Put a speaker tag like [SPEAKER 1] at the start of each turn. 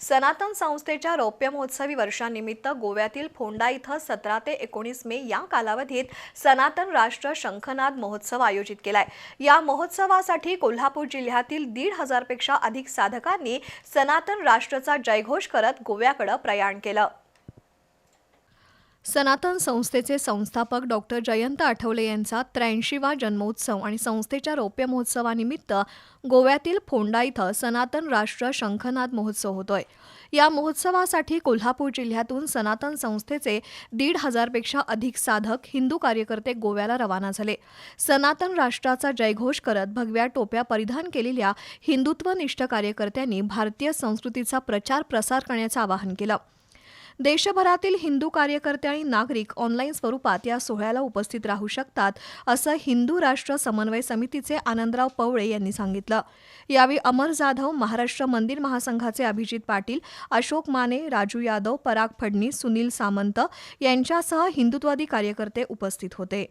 [SPEAKER 1] सनातन संस्थेच्या रौप्य महोत्सवी वर्षानिमित्त गोव्यातील फोंडा इथं सतरा ते एकोणीस मे या कालावधीत सनातन राष्ट्र शंखनाद महोत्सव आयोजित केलाय. या महोत्सवासाठी कोल्हापूर जिल्ह्यातील दीड हजारपेक्षा अधिक साधकांनी सनातन राष्ट्रचा जयघोष करत गोव्याकडे प्रयाण केलं. सनातन संस्थेचे संस्थापक डॉक्टर जयंत आठवले यांचा त्र्याऐंशीवा जन्मोत्सव आणि संस्थेच्या रौप्य महोत्सवानिमित्त गोव्यातील फोंडा इथं सनातन राष्ट्र शंखनाद महोत्सव होतोय. या महोत्सवासाठी कोल्हापूर जिल्ह्यातून सनातन संस्थेचे दीड हजारपेक्षा अधिक साधक हिंदू कार्यकर्ते गोव्याला रवाना झाले. सनातन राष्ट्राचा जयघोष करत भगव्या टोप्या परिधान केलेल्या हिंदुत्वनिष्ठ कार्यकर्त्यांनी भारतीय संस्कृतीचा प्रचार प्रसार करण्याचं आवाहन केलं. देशभरातील हिंदू कार्यकर्ते आणि नागरिक ऑनलाईन स्वरूपात या सोहळ्याला उपस्थित राहू शकतात असं हिंदू राष्ट्र समन्वय समितीचे आनंदराव पवळे यांनी सांगितलं. यावेळी अमर जाधव महाराष्ट्र मंदिर महासंघाचे अभिजित पाटील अशोक माने राजू यादव पराग फडणीस सुनील सामंत यांच्यासह हिंदुत्वादी कार्यकर्ते उपस्थित होते.